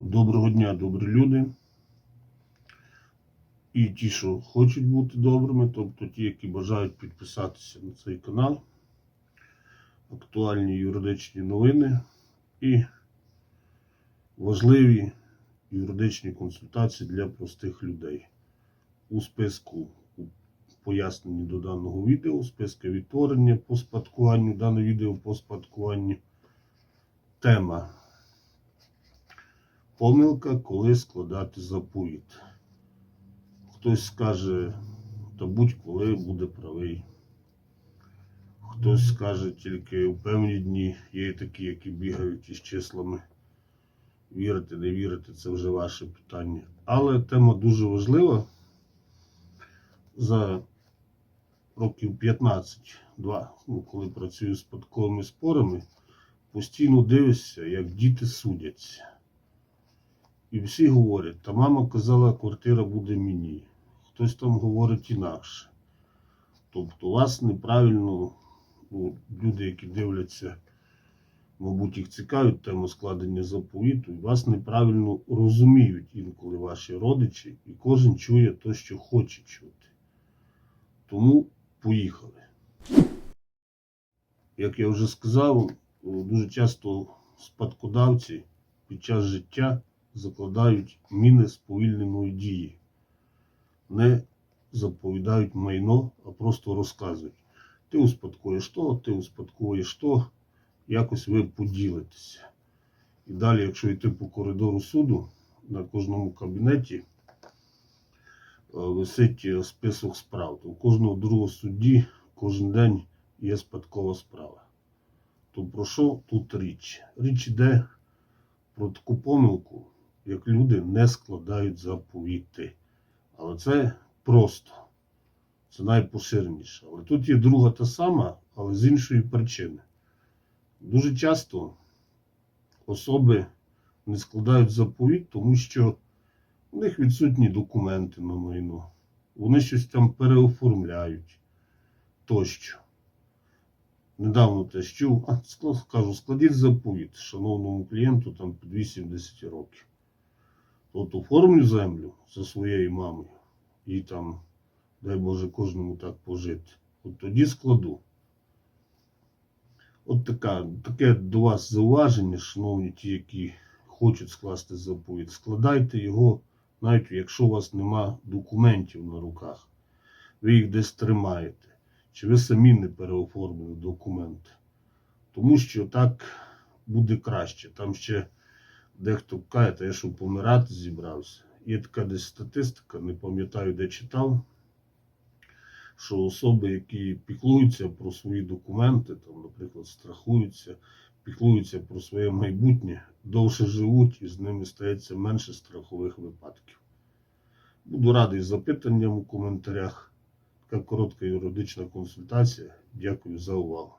Доброго дня, добрі люди. І ті, що хочуть бути добрими, тобто ті, які бажають підписатися на цей канал, актуальні юридичні новини і важливі юридичні консультації для простих людей. У списку у поясненні до даного відео, списки відтворення по спадкуванню, дане відео по спадкуванню. Тема Помилка, коли складати заповіт. Хтось скаже, та будь-коли буде правий. Хтось скаже тільки у певні дні, є такі, які бігають із числами. Вірити, не вірити, це вже ваше питання. Але тема дуже важлива. За років 15, 2, ну, коли працюю з спадковими спорами, постійно дивишся, як діти судяться. І всі говорять, та мама казала, квартира буде мені. Хтось там говорить інакше. Тобто вас неправильно, ну, люди, які дивляться, мабуть, їх цікавить тема складення заповіту, вас неправильно розуміють інколи ваші родичі, і кожен чує те, що хоче чути. Тому поїхали. Як я вже сказав, дуже часто спадкодавці під час життя закладають міни сповільненої дії, не заповідають майно, а просто розказують. Ти успадкуєш то, ти успадкуєш то, якось ви поділитеся. І далі, якщо йти по коридору суду, на кожному кабінеті е, висить список справ. У кожного другого судді кожен день є спадкова справа. То про що тут річ? Річ іде про таку помилку, як люди не складають заповіти. Але це просто. Це найпоширеніше. Але тут є друга та сама, але з іншої причини. Дуже часто особи не складають заповіт, тому що у них відсутні документи на майно. Вони щось там переоформляють тощо. Недавно теж чув, а склад- кажу, складіть заповіт шановному клієнту там під 80 років. От оформлю землю за своєю мамою і там, дай Боже, кожному так пожити. От тоді складу. От така, таке до вас зауваження, шановні ті, які хочуть скласти заповіт. Складайте його, навіть якщо у вас нема документів на руках. Ви їх десь тримаєте. Чи ви самі не переоформили документи. Тому що так буде краще. Там ще дехто каже, та я що помирати зібрався. Є така десь статистика, не пам'ятаю, де читав, що особи, які піклуються про свої документи, там, наприклад, страхуються, піклуються про своє майбутнє, довше живуть і з ними стається менше страхових випадків. Буду радий запитанням у коментарях. Така коротка юридична консультація. Дякую за увагу.